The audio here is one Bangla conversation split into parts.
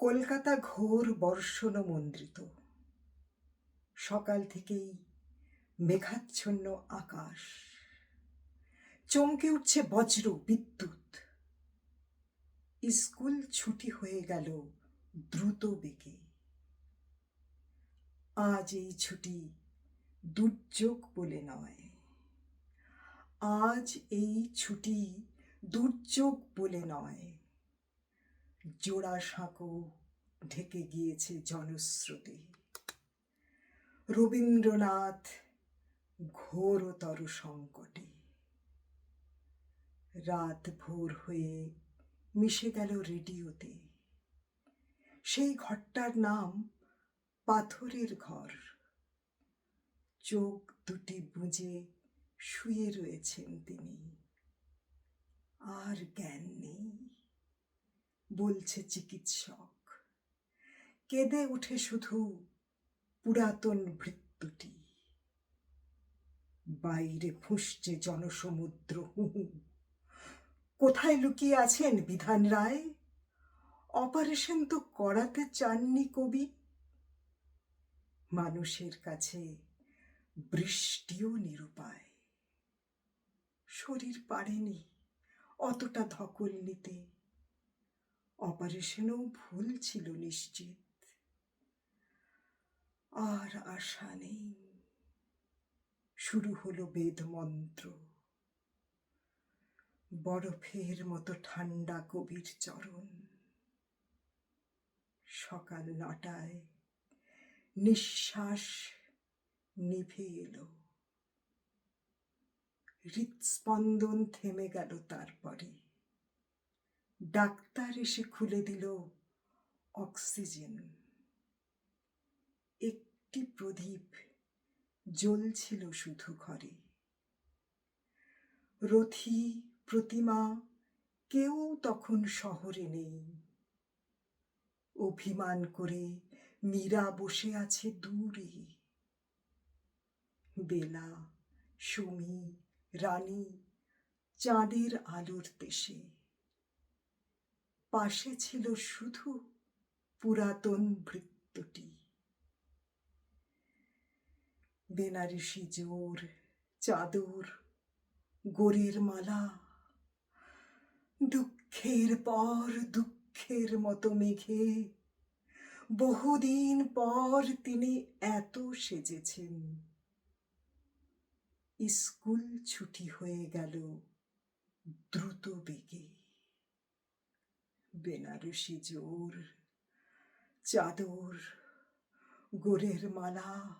কলকাতা ঘোর বর্ষণ মন্দ্রিত। সকাল থেকেই মেঘাচ্ছন্ন আকাশ। চমকে উঠছে বজ্র, বিদ্যুৎ। স্কুল ছুটি হয়ে গেল দ্রুত বেগে। আজ এই ছুটি দুর্যোগ বলে নয়। আজ এই ছুটি দুর্যোগ বলে নয়। জোড়া সাঁকো ঢেকে গিয়েছে জনশ্রুতি। রবীন্দ্রনাথ ঘোরতর সংকটে। রাত ভোর হয়ে মিশে গেল রেডিওতে। সেই ঘরটার নাম পাথরের ঘর। চোখ দুটি বুজে শুয়ে রয়েছেন তিনি। আর জ্ঞান বলছে চিকিৎসক। কেঁদে উঠে শুধু পুরাতন বৃত্তটি বাইরে ফুঁসছে জনসমুদ্র। হুহু কোথায় লুকিয়ে আছেন বিধান রায়? অপারেশন তো করাতে চাননি কবি। মানুষের কাছে বৃষ্টিও নিরুপায়। শরীর পারেনি অতটা ধকল নিতে। অপারেশনও ভুল ছিল নিশ্চিত। আর আশা নেই। শুরু হলো বেদ মন্ত্র বরফের মতো ঠান্ডা কবির চরণ। সকাল নটায় নিঃশ্বাস নিভে এলো। হৃৎস্পন্দন থেমে গেল তারপরে। ডাক্তার এসে খুলে দিল অক্সিজেন। একটি প্রদীপ জ্বলছিল শুধু ঘরে। রথি, প্রতিমা কেউ তখন শহরে নেই। অভিমান করে মীরা বসে আছে দূরে। বেলা, সুমি, রানী চাঁদের আলোর দেশে। পাশে ছিল শুধু পুরাতন বৃত্তটি বেনারসি জোর, চাদর, গোরের মালা, দুঃখের পর দুঃখের মতো মেঘে। বহুদিন পর তিনি এত সেজেছেন। স্কুল ছুটি হয়ে গেল দ্রুত বেগে। বেনারসি জোর, চাদর গোরের মালা,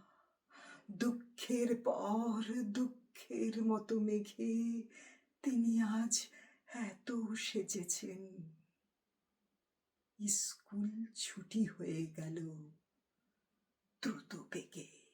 দুঃখের পর দুঃখের মতো মেঘে তিনি আজ এত সেজেছেন। স্কুল ছুটি হয়ে গেল দ্রুত বেগে।